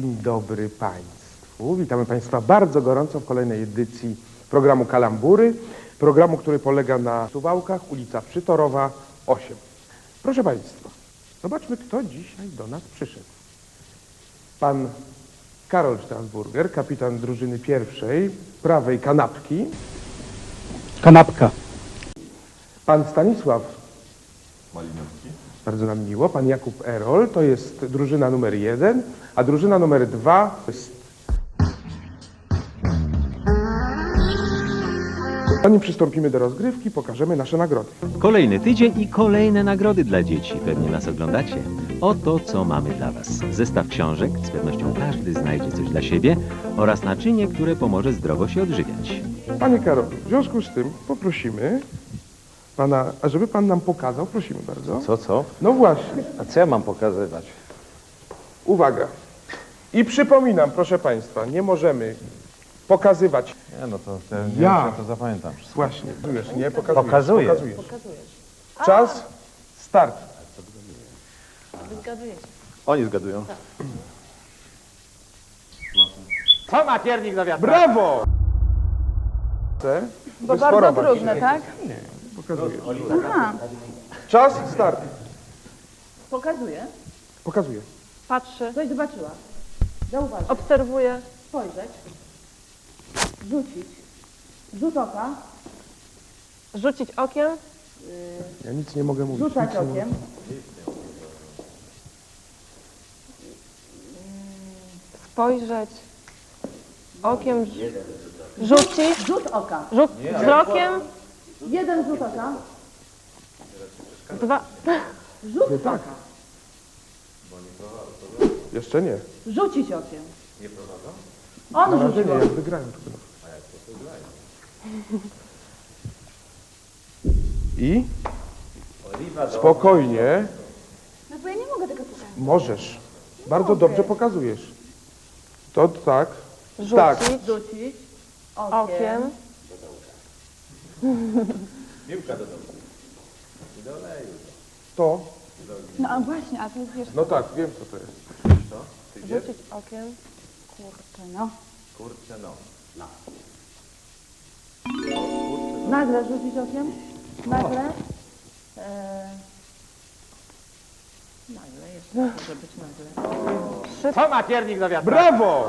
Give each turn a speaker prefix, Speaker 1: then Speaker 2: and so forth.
Speaker 1: dobry Państwu. Witamy Państwa bardzo gorąco w kolejnej edycji programu Kalambury. Programu, który polega na Suwałkach, ulica Przytorowa 8. Proszę Państwa, zobaczmy, kto dzisiaj do nas przyszedł. Pan Karol Strasburger, kapitan drużyny pierwszej, prawej kanapki.
Speaker 2: Kanapka.
Speaker 1: Pan Stanisław Bardzo nam miło. Pan Jakub Erol to jest drużyna numer jeden, a drużyna numer dwa to jest. Zanim przystąpimy do rozgrywki, pokażemy nasze nagrody.
Speaker 3: Kolejny tydzień i kolejne nagrody dla dzieci. Pewnie nas oglądacie. Oto co mamy dla Was. Zestaw książek, z pewnością każdy znajdzie coś dla siebie oraz naczynie, które pomoże zdrowo się odżywiać.
Speaker 1: Panie Karol, w związku z tym poprosimy pana, a żeby pan nam pokazał, prosimy bardzo.
Speaker 4: Co, co?
Speaker 1: No właśnie,
Speaker 4: A co ja mam pokazywać?
Speaker 1: uwaga. I przypominam, proszę państwa, nie możemy pokazywać.
Speaker 4: Nie, no to, to
Speaker 1: Ja.
Speaker 4: ja to zapamiętam.
Speaker 1: Właśnie, wiesz, nie pokazujesz.
Speaker 4: Pokazuję.
Speaker 1: Pokazujesz. Czas, start.
Speaker 4: Oni zgadują.
Speaker 5: Co ma piernik do wiatra?
Speaker 1: Brawo! Chcę
Speaker 6: Bo bardzo trudne,
Speaker 1: się.
Speaker 6: tak?
Speaker 1: Pokazuję.
Speaker 6: Aha,
Speaker 1: Czas, start.
Speaker 6: pokazuję.
Speaker 1: Pokazuję.
Speaker 7: Patrzy,
Speaker 6: Coś zobaczyła. Zauważyć.
Speaker 7: obserwuje,
Speaker 6: Spojrzeć. Rzucić. Rzut oka.
Speaker 7: rzucić okiem,
Speaker 1: Ja nic nie mogę mówić.
Speaker 6: Rzucać
Speaker 1: nic nie
Speaker 6: okiem.
Speaker 7: spojrzeć okiem, rzucić,
Speaker 6: Rzut oka.
Speaker 7: rzut wzrokiem,
Speaker 6: Jeden rzut oka.
Speaker 7: dwa,
Speaker 6: Rzut
Speaker 1: Nie tak.
Speaker 6: oka.
Speaker 1: Jeszcze nie.
Speaker 6: Rzucić okiem. On
Speaker 1: Na razie nie,
Speaker 6: rzucił.
Speaker 1: jak wygrają to będą. I? Spokojnie.
Speaker 6: No bo ja nie mogę tego pokazać.
Speaker 1: Możesz. Bardzo dobrze pokazujesz. To tak.
Speaker 7: rzucić
Speaker 1: Tak.
Speaker 6: Rzucić. Okiem.
Speaker 7: okiem,
Speaker 1: To.
Speaker 6: No a właśnie, a to jest wiesz,
Speaker 1: No tak, wiem co to jest.
Speaker 7: rzucić okiem,
Speaker 6: kurczę, no.
Speaker 4: Kurczę no.
Speaker 6: Nagle rzucić okiem. Nagle. E... Nagle, jeszcze może być nagle.
Speaker 5: Co ma piernik do wiatra?
Speaker 1: Brawo!